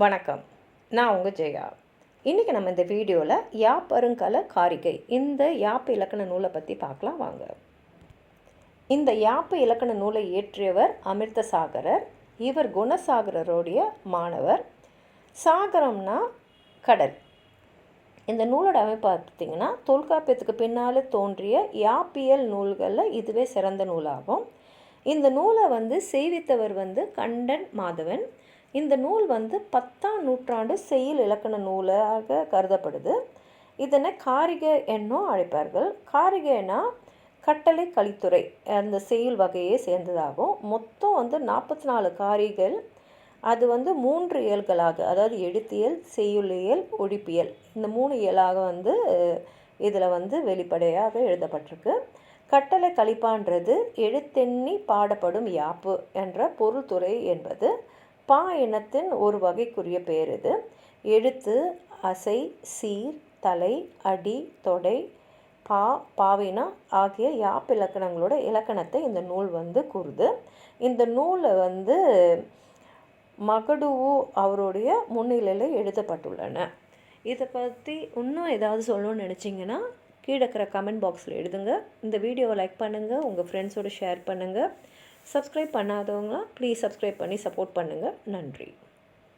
வணக்கம். நான் உங்கள் ஜெயா. இன்றைக்கி நம்ம இந்த வீடியோவில் யாப்பருங்கல காரிகை இந்த யாப்பு இலக்கண நூலை பற்றி பார்க்கலாம் வாங்க. இந்த யாப்பு இலக்கண நூலை இயற்றியவர் அமிர்த சாகரர் இவர் குணசாகரருடைய மாணவர். சாகரம்னா கடல். இந்த நூலோட அமைப்பு பார்த்திங்கன்னா தொல்காப்பியத்துக்கு பின்னால் தோன்றிய யாப்பியல் நூல்களில் இதுவே சிறந்த நூலாகும். இந்த நூலை வந்து செய்வித்தவர் வந்து கண்டன் மாதவன். இந்த நூல் வந்து பத்தாம் நூற்றாண்டு செய்யுள் இலக்கண நூலாக கருதப்படுது. இதனை காரிகை என்னும் அழைப்பார்கள். காரிகைனா கட்டளை கலித்துறை அந்த செய்யுள் வகையை சேர்ந்ததாகும். மொத்தம் வந்து நாற்பத்தி நாலு காரிகள். அது வந்து மூன்று இயல்களாக அதாவது எழுத்தியல் செய்யுளியல் ஒழிப்பியல் இந்த மூணு இயலாக வந்து இதில் வந்து வெளிப்படையாக எழுதப்பட்டிருக்கு. கட்டளை கழிப்பான்றது எழுத்தெண்ணி பாடப்படும் யாப்பு என்ற பொருள்துறை என்பது. பா இனத்தின் ஒரு வகைக்குரிய பெயர் இது. எழுத்து அசை சீர் தலை அடி தொடை பா பாவினா ஆகிய யாப் இலக்கணங்களோட இலக்கணத்தை இந்த நூல் வந்து கூறுது. இந்த நூலை வந்து மகடுவு அவருடைய முன்னிலையில் எழுதப்பட்டுள்ளன. இதை பற்றி இன்னும் ஏதாவது சொல்லணும்னு நினச்சிங்கன்னா கீழே இருக்கிற கமெண்ட் பாக்ஸில் எழுதுங்க. இந்த வீடியோவை லைக் பண்ணுங்கள் உங்கள் ஃப்ரெண்ட்ஸோடு ஷேர் பண்ணுங்கள் சப்ஸ்கிரைப் பண்ணாதவங்களாம் ப்ளீஸ் சப்ஸ்கிரைப் பண்ணி சப்போர்ட் பண்ணுங்கள் நன்றி.